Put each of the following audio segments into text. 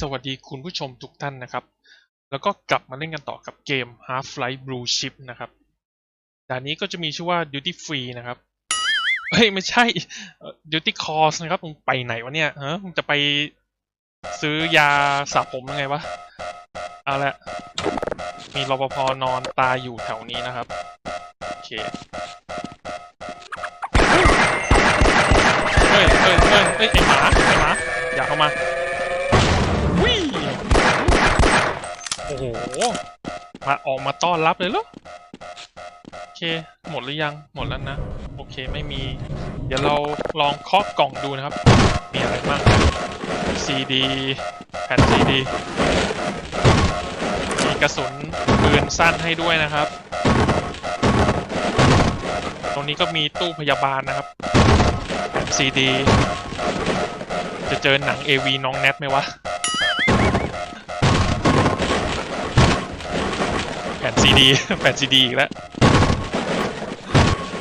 สวัสดีคุณผู้ชมทุกท่านนะครับ แล้วก็กลับมาเล่นกันต่อกับเกม Half-Life Blue Chip นะครับด่านนี้ก็จะมีชื่อว่า Duty Free นะครับ เฮ้ย ไม่ใช่ Duty Cost นะครับมึงไปไหนวะเนี่ยฮะมึงจะไปซื้อยาสระผมยังไงวะ เอาละ มีรปภนอนตายอยู่แถวนี้นะครับ โอเค เฮ้ย เฮ้ย เฮ้ยเฮ้ยไอหมาไอหมา อย่าเข้ามา โอ้โห มาออกมาต้อนรับเลยเหรอ โอเค หมดหรือยัง หมดแล้วนะ โอเค ไม่มี เดี๋ยวเราลองเคาะกล่องดูนะครับ มีอะไรบ้าง CD แผ่น CD มีกระสุนปืนสั้นให้ด้วยนะครับ ตรงนี้ก็มีตู้พยาบาลนะครับแผ่น CD จะเจอหนัง AV น้องแนทไหมวะ ซีดีแผ่นซีดีอีกแล้ว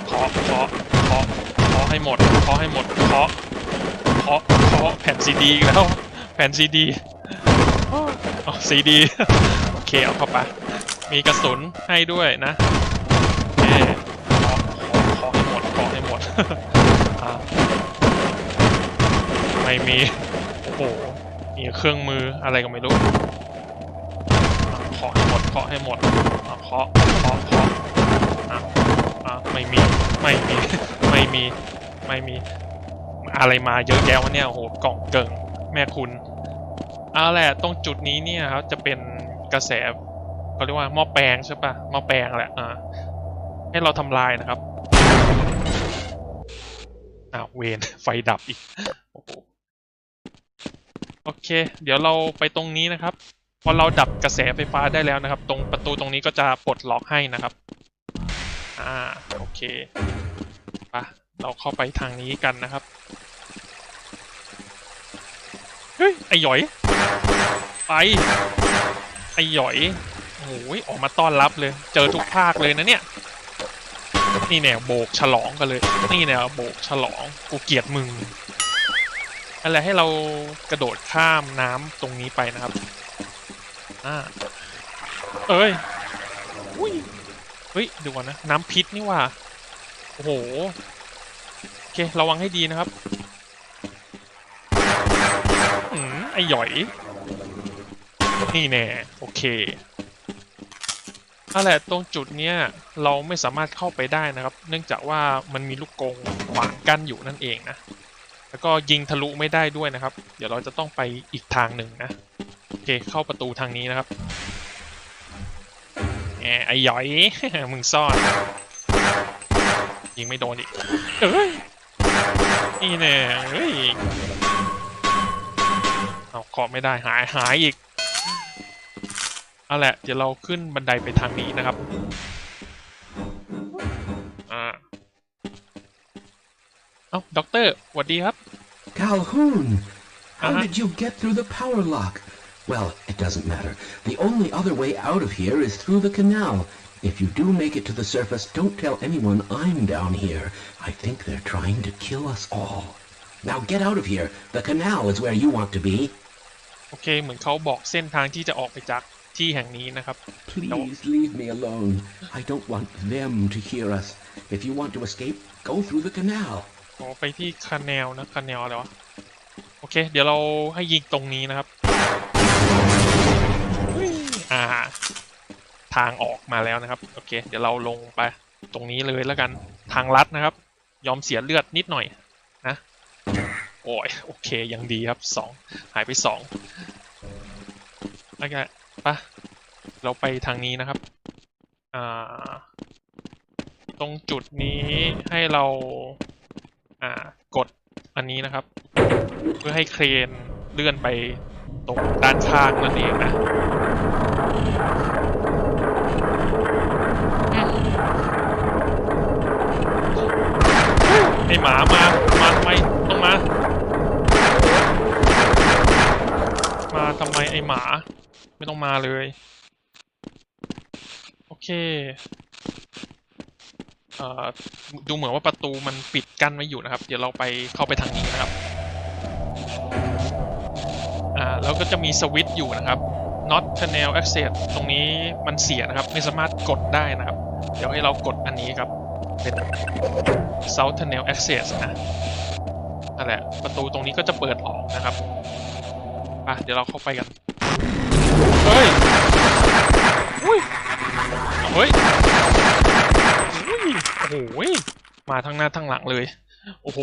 เคาะเคาะเคาะเคาะให้หมดเคาะให้หมดเคาะเคาะเคาะแผ่นซีดีอีกแล้ว แผ่นซีดีอ๋อซีดีโอเคเอาเข้าไปมีกระสุนให้ด้วยนะโอเคเคาะเคาะเคาะให้หมดเคาะให้หมดไม่มีโอ้โหมีเครื่องมืออะไรก็ไม่รู้เคาะให้หมดเคาะให้หมด อะเคาะเคาะเคาะอะอะไม่มีไม่มีไม่มีไม่มี อะไรมาเยอะแยะวะเนี่ยโอ้โหกล่องเกิงแม่คุณเอาแหละตรงจุดนี้เนี่ยครับจะเป็นกระแสเขาเรียกว่าหม้อแปลงใช่ปะหม้อแปลงแหละอ่าให้เราทำลายนะครับอ้าวเวนไฟดับอีกโอเค เดี๋ยวเราไปตรงนี้นะครับ พอเราดับกระแสไฟฟ้าได้แล้วนะครับ ตรงประตูตรงนี้ก็จะปลดล็อกให้นะครับ อ่า โอเคไปะเราเข้าไปทางนี้กันนะครับ เฮ้ย ไอหยอย ไป ไอหยอยโอ้ยออกมาต้อนรับเลย เจอทุกภาคเลยนะเนี่ย นี่แนวโบกฉลองกันเลย นี่แนวโบกฉลอง กูเกลียดมึงอะไรให้เรากระโดดข้ามน้ำตรงนี้ไปนะครับ อ่าเอ้ยอุ้ยเฮ้ยดูก่อนนะ น้ำพิษนี่ว่าโอ้โห โอเค ระวังให้ดีนะครับอืมไอหย่อย นี่แน่ โอเคนั่นแหละตรงจุดเนี้ยเราไม่สามารถเข้าไปได้นะครับ เนื่องจากว่ามันมีลูกกงขวางกั้นอยู่นั่นเองนะ แล้วก็ยิงทะลุไม่ได้ด้วยนะครับ เดี๋ยวเราจะต้องไปอีกทางหนึ่งนะ โอเคเข้าประตูทางนี้นะครับแหมไอ้หย้อย มึงซ่อน ยิงไม่โดนอีกเอ้ยนี่แน่เฮ้ยเอาเคาะไม่ได้หายหายอีกเอาแหละเดี๋ยวเราขึ้นบันไดไปทางนี้นะครับอ่าเอ้าด็อกเตอร์สวัสดีครับ Calhoun! How Uh-huh. did you get through the power lock? Well, it doesn't matter. The only other way out of here is through the canal. If you do make it to the surface, don't tell anyone I'm down here. I think they're trying to kill us all. Now get out of here. The canal is where you want to be. โอเค เหมือนเขาบอกเส้นทางที่จะออกไปจากที่แห่งนี้นะครับ Please leave me alone. I don't want them to hear us. If you want to escape, go through the canal. ขอไปที่คาแนลนะคาแนลอะไรวะ โอเค เดี๋ยวเราให้ยิงตรงนี้นะครับอุ๊ย อ่า ทางออกมาแล้วนะครับ โอเค เดี๋ยวเราลงไปตรงนี้เลยแล้วกันทางลัดนะครับ ยอมเสียเลือดนิดหน่อยนะโอ้ยโอเคยังดีครับสองหายไปสองโอเคปะเราไปทางนี้นะครับอ่าตรงจุดนี้ให้เราอ่ากดอันนี้นะครับ เพื่อให้เครนเลื่อนไป ตรงด้านข้างนั่นเองนะไอหมามา มาทำไมต้องมา มาทำไมไอหมา ไม่ต้องมาเลย โอเคเอ่อดูเหมือนว่าประตูมันปิดกั้นไว้อยู่นะครับ เดี๋ยวเราไปเข้าไปทางนี้นะครับ อ่าแล้วก็จะมีสวิตช์อยู่นะครับ not channel access ตรงนี้มันเสียนะครับไม่สามารถกดได้นะครับ เดี๋ยวให้เรากดอันนี้ครับเป็น south channel access นะนั่นแหละประตูตรงนี้ก็จะเปิดออกนะครับอะเดี๋ยวเราเข้าไปกันเฮ้ยอุ้ยเฮ้ยอุ้ยโอ้โหยมาทั้งหน้าทั้งหลังเลย โอ้โห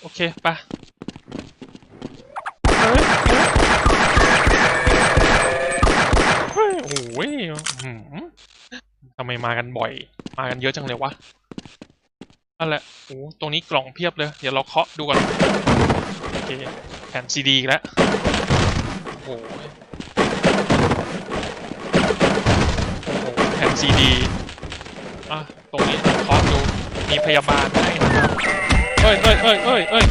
โอเคไปะเฮ้ยเฮ้ยโอ้โหอื้อหือทำไมมากันบ่อย มากันเยอะจังเลยวะนั่นแหละโอ้ตรงนี้กล่องเพียบเลย เดี๋ยวเราเคาะดูก่อนโอเคแผ่นซีดีอีกแล้วโอ้โหโอ้แผ่นซีดีอะตรงนี้เคาะดู มีพยาบาลให้นะครับเอ้ยเอ้ยเอ้ยเอ้ยเอ้ย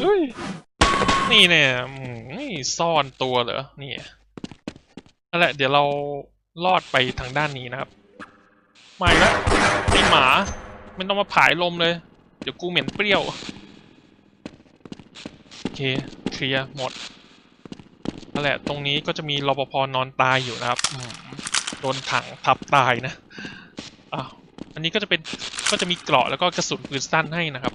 เอ้ยนี่เนี่ยอืมนี่ซ่อนตัวเหรอนี่ นั่นแหละ เดี๋ยวเราลอดไปทางด้านนี้นะครับมาแล้วไอหมาไม่ต้องมาผายลมเลย เดี๋ยวกูเหม็นเปรี้ยว โอเค เคลียร์หมดนั่นแหละ ตรงนี้ก็จะมีรปภนอนตายอยู่นะครับโดนถังทับตายนะอ้าวอันนี้ก็จะเป็นก็จะมีเกราะแล้วก็กระสุนปืนสั้นให้นะครับ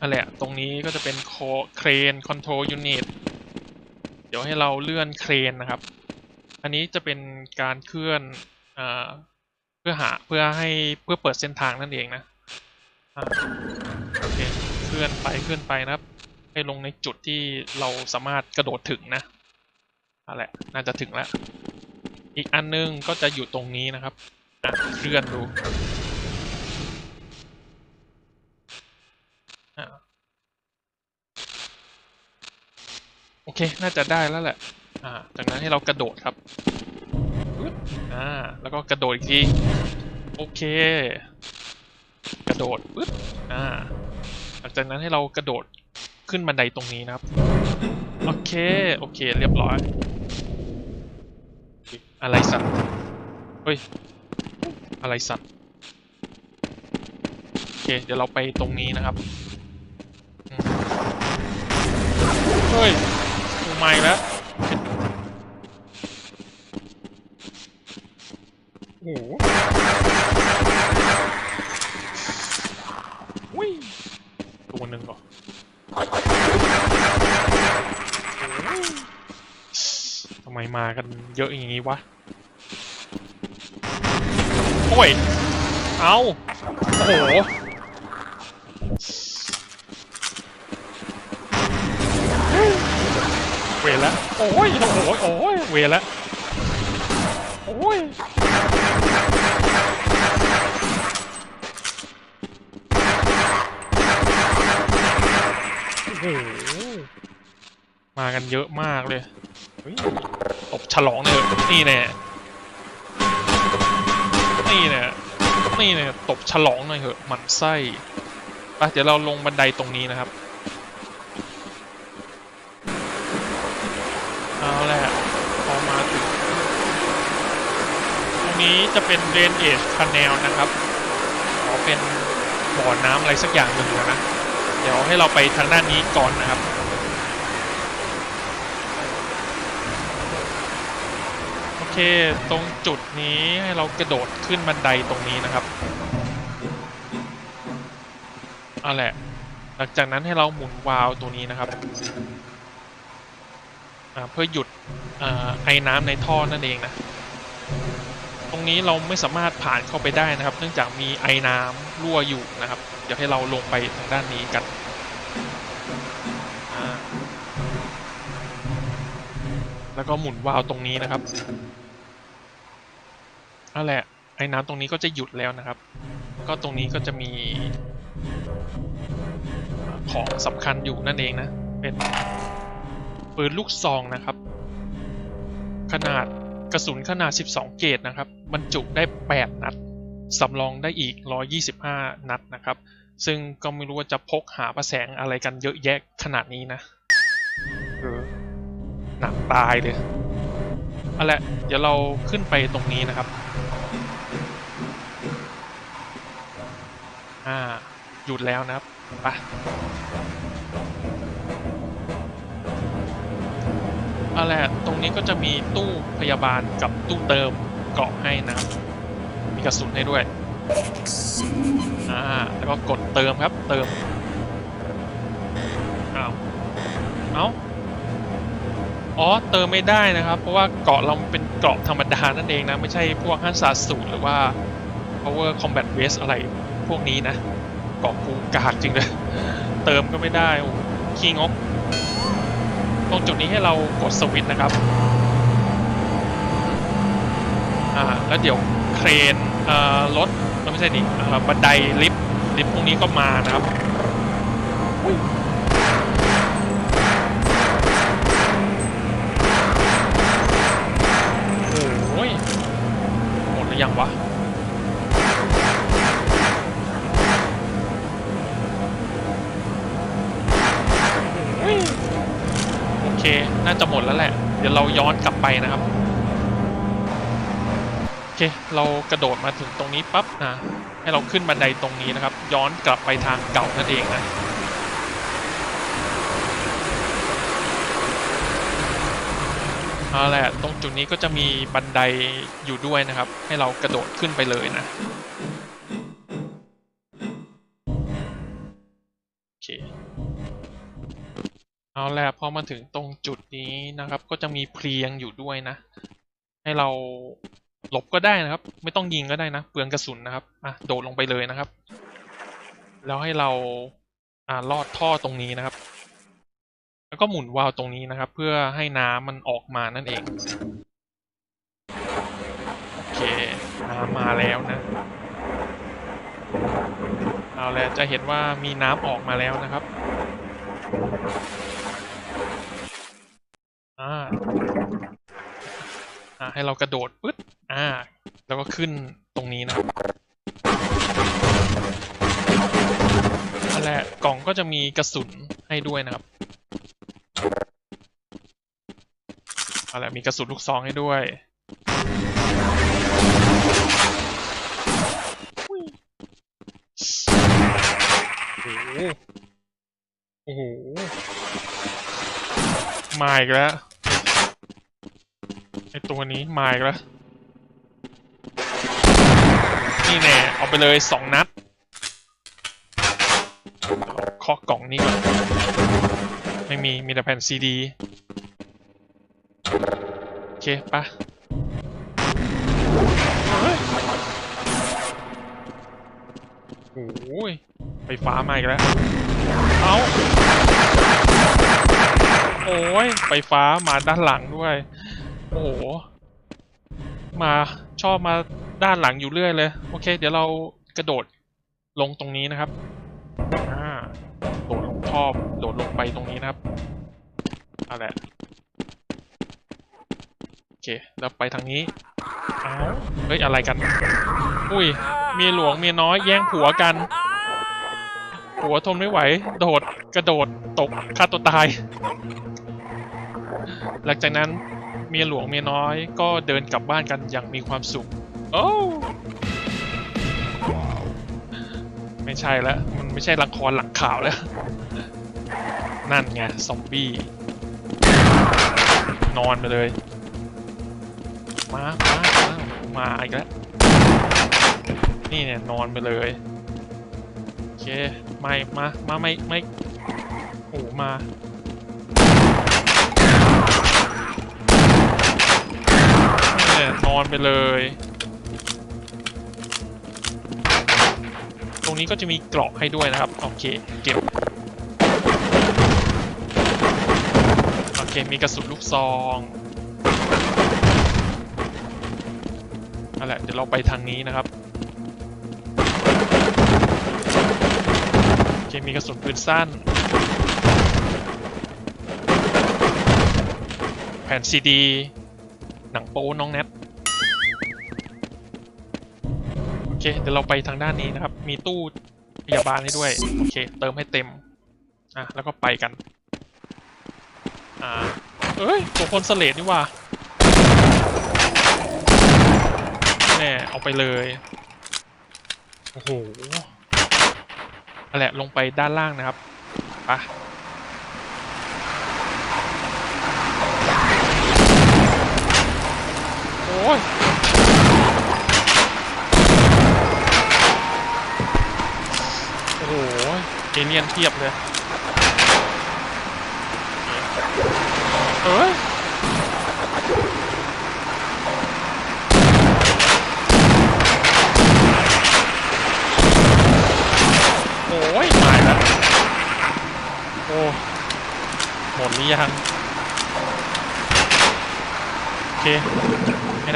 นั่นแหละ ตรงนี้ก็จะเป็นโคเครนคอนโทรลยูนิต ดี๋ยวให้เราเลื่อนเครนนะครับ อันนี้จะเป็นการเคลื่อนอเพื่อหาเพื่อให้เพื่อเปิดเส้นทางนั่นเองนะอ่าโอเคเคลื่อนไปเคลื่อนไปนะครับ ให้ลงในจุดที่เราสามารถกระโดดถึงนะนั่นแหละน่าจะถึงแล้ว อีกอันนึงก็จะอยู่ตรงนี้นะครับเคลื่อนดูอะ โอเค น่าจะได้แล้วแหละ อ่า จากนั้นให้เรากระโดดครับปึ๊บอ่า แล้วก็กระโดดอีกที โอเค กระโดดปึ๊บ อ่า หลังจากนั้นให้เรากระโดดขึ้นบันไดตรงนี้นะครับ โอเค โอเค เรียบร้อย อะไรสัตว์ เฮ้ย อะไรสัตว์ โอเค เดี๋ยวเราไปตรงนี้นะครับอืมเฮ้ยกู ไม่แล้วโอ้โหอุ้ยตัวหนึ่งเหรอโอ้ยทำไมมากันเยอะอย่างนี้วะ โอ้ย เอาโอ้โห เวรละ โอ้ย โอ้โหโอ้ย เวรละโอ้ยโอ้โหมากันเยอะมากเลยตบฉลองเลยนี่แน่นี่เนี่ยนี่เนี่ยตบฉลองหน่อยเถอะมันไส้ไปเดี๋ยวเราลงบันไดตรงนี้นะครับ เอาแหละพอมาถึงตรงนี้จะเป็นเรนเอจคาแนลนะครับขอเป็นบ่อน้ำอะไรสักอย่างหนึ่งนะ เดี๋ยวให้เราไปทางด้านนี้ก่อนนะครับโอเคตรงจุดนี้ให้เรากระโดดขึ้นบันไดตรงนี้นะครับเอาแหละ หลังจากนั้นให้เราหมุนวาล์วตัวนี้นะครับ เพื่อหยุดอไอ้น้ำในท่อนั่นเองนะ ตรงนี้เราไม่สามารถผ่านเข้าไปได้นะครับ เนื่องจากมีไอ้น้ำรั่วอยู่นะครับเดี๋ยวให้เราลงไปทางด้านนี้กันแล้วก็หมุนวาล์วตรงนี้นะครับนั่นแหละไอ้น้ำตรงนี้ก็จะหยุดแล้วนะครับ ก็ตรงนี้ก็จะมีของสำคัญอยู่นั่นเองนะ เป็น ปืนลูกซองนะครับ ขนาดกระสุนขนาด 12 เกรดนะครับ บรรจุได้ 8 นัด สำรองได้อีก 125 นัดนะครับ ซึ่งก็ไม่รู้ว่าจะพกหาประแสงอะไรกันเยอะแยะขนาดนี้นะเออหนักตายเลยเอาละเดี๋ยวเราขึ้นไปตรงนี้นะครับ อ่า หยุดแล้วนะครับไป เอาแหละตรงนี้ก็จะมีตู้พยาบาลกับตู้เติมเกาะให้นะครับ มีกระสุนให้ด้วย อ่า แล้วก็กดเติมครับ เติม อ้าว เอ้า อ๋อ เติมไม่ได้นะครับ เพราะว่าเกาะเราเป็นเกาะธรรมดานั่นเองนะ ไม่ใช่พวกฮันซาสูตรหรือว่า power combat vest อะไรพวกนี้นะ เกาะกูกากจริงเลย เติมก็ไม่ได้โอ้ขี้งก ตรงจุดนี้ให้เรากดสวิตช์นะครับอ่าแล้วเดี๋ยวเครนเอ่อรถเอ้ยไม่ใช่ดิเอ่อบันไดลิฟต์ลิฟต์พวกนี้ก็มานะครับอุ้ยโอ้ยหมดหรือยังวะ เค น่าจะหมดแล้วแหละ เดี๋ยวเราย้อนกลับไปนะครับ โอเค เรากระโดดมาถึงตรงนี้ปั๊บนะ ให้เราขึ้นบันไดตรงนี้นะครับ ย้อนกลับไปทางเก่านั่นเองนะเอาแหละ ตรงจุดนี้ก็จะมีบันไดอยู่ด้วยนะครับ ให้เรากระโดดขึ้นไปเลยนะ เอาแหละพอมาถึงตรงจุดนี้นะครับ ก็จะมีเพลียงอยู่ด้วยนะ ให้เราหลบก็ได้นะครับ ไม่ต้องยิงก็ได้นะเปลืองกระสุนนะครับอะโดดลงไปเลยนะครับ แล้วให้เราอ่าลอดท่อตรงนี้นะครับ แล้วก็หมุนวาล์วตรงนี้นะครับ เพื่อให้น้ำมันออกมานั่นเองโอเคน้ำมาแล้วนะเอาแล้วจะเห็นว่ามีน้ำออกมาแล้วนะครับ อ่าอ่าให้เรากระโดดปึ๊ดอ่า แล้วก็ขึ้นตรงนี้นะครับนั่นแหละกล่องก็จะมีกระสุนให้ด้วยนะครับเอาละมีกระสุนลูกซองให้ด้วยโอ้โหโอ้โหมาอีกแล้ว ตัวนี้มาอีกแล้ว นี่แน่เอาไปเลยสองนัดเคาะกล่องนี้ก่อน ไม่มี มีแต่แผ่นซีดี โอเคปะโอ้ยไฟฟ้ามาอีกแล้ว เอาโอ้ยไฟฟ้ามาด้านหลังด้วย โอ้โห มาชอบมาด้านหลังอยู่เรื่อยเลย โอเค เดี๋ยวเรากระโดดลงตรงนี้นะครับอ่าโดดลงท่อโดดลงไปตรงนี้นะครับเอาแหละโอเค แล้วไปทางนี้อ้าวเฮ้ย อะไรกัน อุ้ยเมียหลวงเมียน้อยแย่งผัวกัน ผัวทนไม่ไหว โดดกระโดดตกฆ่าตัวตาย หลังจากนั้น เมียหลวงเมียน้อยก็เดินกลับบ้านกันอย่างมีความสุข โอ้ไม่ใช่แล้ว มันไม่ใช่ละครหลังข่าวแล้ว นั่นไง ซอมบี้ นอนไปเลย มา มา มามาอีกแล้ว นี่เนี่ย นอนไปเลย โอเค ไม่ มา มา ไม่ ไม่ โอ้มา เนี่ยนอนไปเลย ตรงนี้ก็จะมีเกราะให้ด้วยนะครับ โอเค เก็บ โอเค มีกระสุนลูกซองนั่นแหละ เดี๋ยวเราไปทางนี้นะครับ โอเค มีกระสุนปืนสั้น แผ่นซีดี หนังโป้น้องแนทโอเค เดี๋ยวเราไปทางด้านนี้นะครับ มีตู้พยาบาลให้ด้วย โอเค เติมให้เต็ม อะ แล้วก็ไปกัน อ่า เอ้ยตัวคนสเลดนี่ว่าแน่เอาไปเลย โอ้โหนั่นแหละลงไปด้านล่างนะครับ ไป ยโอ้โหเอเลียนเทียบเลยเอ้ยโอ้ยตายแล้วโอ้หมดหรือยังโอเค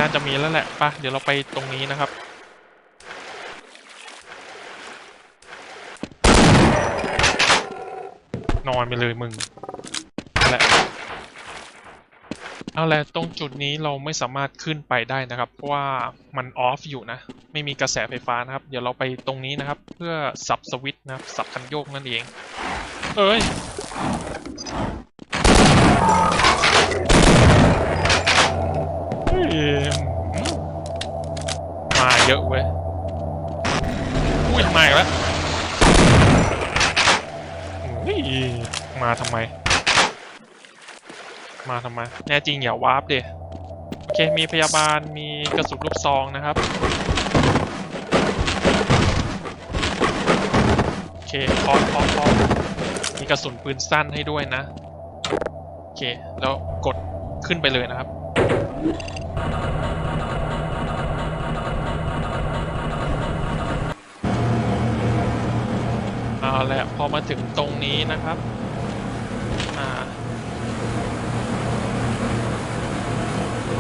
น่าจะมีแล้วแหละปะเดี๋ยวเราไปตรงนี้นะครับ นอนไปเลยมึงแหละเอาแหละตรงจุดนี้เราไม่สามารถขึ้นไปได้นะครับ เพราะว่ามันออฟอยู่นะ ไม่มีกระแสไฟฟ้านะครับ เดี๋ยวเราไปตรงนี้นะครับ เพื่อสับสวิตช์นะครับสับคันโยกนั่นเอง เอ้ย ยอะเว้ยอุ้ยมาอีกแล้วอุ้ยมาทำไม มาทำไม แน่จริงอย่าวาร์ปเดโอเค มีพยาบาลมีกระสุนลูกซองนะครับ โอเคพอพอพอมีกระสุนปืนสั้นให้ด้วยนะ โอเค แล้วกดขึ้นไปเลยนะครับ แหละพอมาถึงตรงนี้นะครับ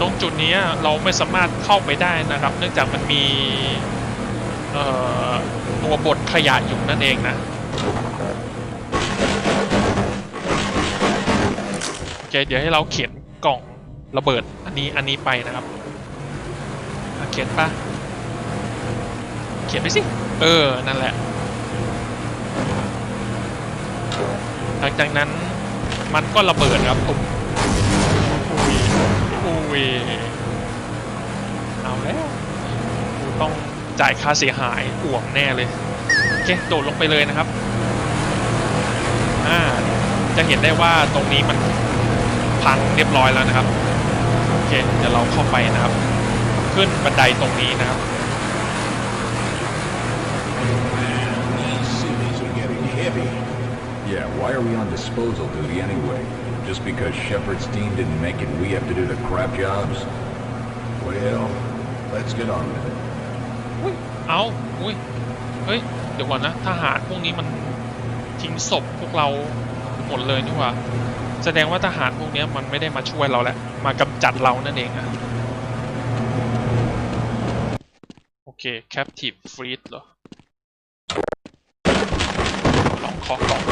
ตรงจุดนี้เราไม่สามารถเข้าไปได้นะครับ เนื่องจากมันมีตัวบดขยะอยู่นั่นเองนะโอเคเดี๋ยวให้เราเขียนกล่องระเบิดอันนี้อันนี้ไปนะครับเขียนปะเขียนไปสิ เออ นั่นแหละ หลังจากนั้นมันก็ระเบิดครับตุ้มอุ้ยอุ้ยเอาแล้วต้องจ่ายค่าเสียหายอ่วมแน่เลยโอเคโดดลงไปเลยนะครับอ่าจะเห็นได้ว่าตรงนี้มันพังเรียบร้อยแล้วนะครับโอเคเดี๋ยวเราเข้าไปนะครับ ขึ้นบันไดตรงนี้นะครับ why are we on disposal duty anyway? Just because Shepard's team didn't make it, we have to do the crap jobs? Well, let's get on with it. อุ้ยเอาอุ้ยเฮ้ย เดี๋ยวก่อนนะ ทหารพวกนี้มันทิ้งศพพวกเราหมดเลยนี่หว่า แสดงว่าทหารพวกเนี้ยมันไม่ได้มาช่วยเราแล้ว มากำจัดเรานั่นเองอะโอเค captive freeze เหรอลองเคาะกล่อง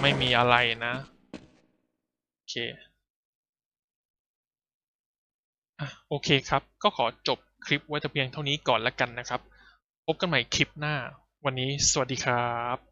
ไม่มีอะไรนะ โอเคอะโอเคครับ ก็ขอจบคลิปไว้แต่เพียงเท่านี้ก่อนละกันนะครับ พบกันใหม่คลิปหน้า วันนี้สวัสดีครับ